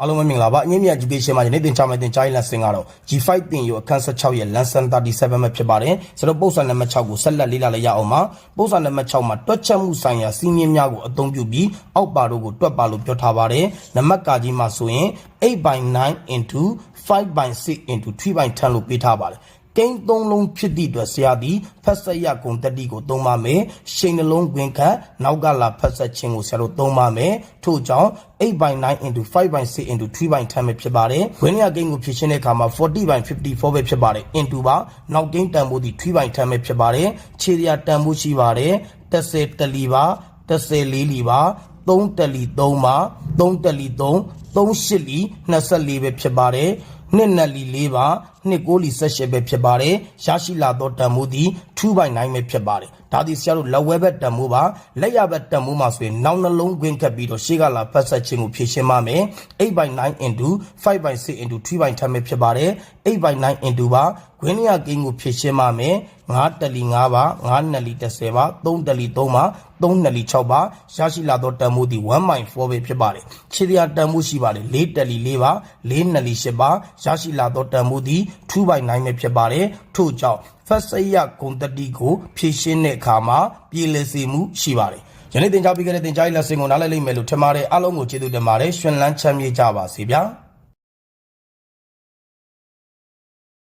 အားလုံးပဲမင်္ဂလာပါအငင်းမြတ် education မှာယနေ့သင်ချမယ့်သင်ကြားရေး lesson ကတော့ G5 သင်ယူအခန်း16ရဲ့ lesson 37ပဲဖြစ်ပါတယ်ဆိုတော့ပုံစံနံပါတ်6ကိုဆက်လက်လေ့လာလိုက်ရအောင်ပါပုံစံနံပါတ်6မှာတွက်ချက်မှုဆိုင်ရာစီးမြင်များကိုအသုံးပြုပြီးအောက်ပါတို့ကိုတွက်ပါလို့ပြောထားပါတယ်နံပါတ်ကကြီးမှာဆိုရင်8 by 9 into 5 by 6 into 3 by 10လို့ပေးထားပါတယ် ကိန်းသုံးလုံးဖြစ်သည့်အတွက်ဆရာသည်ဖက်ဆက်ရကုံတက်တီကိုသုံးပါမယ်ရှိန်နှလုံးခွင်ခတ်နောက်ကလာဖက်ဆက်ခြင်းကိုဆရာတို့သုံးပါမယ်ထို့ကြောင့်8 by 9 into 5 by 6 into 3 by 10ပဲဖြစ်ပါတယ်ဝင်းရကိန်းကိုဖြည့်ရှင်းတဲ့အခါမှာ40 by 54ပဲဖြစ်ပါတယ် into ပါနောက်ကိန်းတန်ဖိုးသည်3 by 10ပဲဖြစ်ပါတယ်ခြေရာတန်ဖိုးရှိပါတယ်30တလီပါ30လေးလီပါ3တလီ3ပါ3တလီ3 38လီ24ပဲဖြစ်ပါတယ်နှစ်နက်လီ၄ပါနှစ်ကိုလီ78ပဲဖြစ်ပါတယ်ရရှိလာသောတန်မိုးသည်2 by 9ပဲဖြစ်ပါတယ်ဒါသည်ဆရာတို့လက်ဝဲဘက်တန်မိုးပါလက်ရဘက်တန်မိုးမှာဆိုရင်နောက်နှလုံးခွင်းခတ်ပြီးတော့ရှေ့ကလာဖက်ဆက်ခြင်းကိုဖြည့်ရှင်းပါမယ်8 by 9 into 5 by 6 into 3 by 10ပဲဖြစ်ပါတယ်8 by 9 into ပါခွင်းရကိန်းကိုဖြည့်ရှင်းပါမယ်9တလီ9ပါ9နလီ30ပါ3တလီ3ပါ3နလီ6ပါရရှိလာသောတန်မိုးသည်1 by 4ပဲဖြစ်ပါတယ်ခြေရတန်မိုးရှိပါတယ်4တလီ4ပါ4နလီ8ပါရရှိလာသောတန်မိုးသည်2 by 9ပဲဖြစ်ပါတယ်ထို့ကြောင့်ဖက်စရဂုံတတိကိုဖြည့်ရှင်းတဲ့အခါမှာပြည်လည်စေမှုရှိပါတယ်ယနေ့သင်ကြားပေးခဲ့တဲ့သင်ကြားရေးလက်စင်ကိုနားလည်လိမ့်မယ်လို့ထင်ပါတယ်အားလုံးကိုကျေးဇူးတင်ပါတယ်ရှင်လန်းချမ်းမြေ့ကြပါစေဗျာ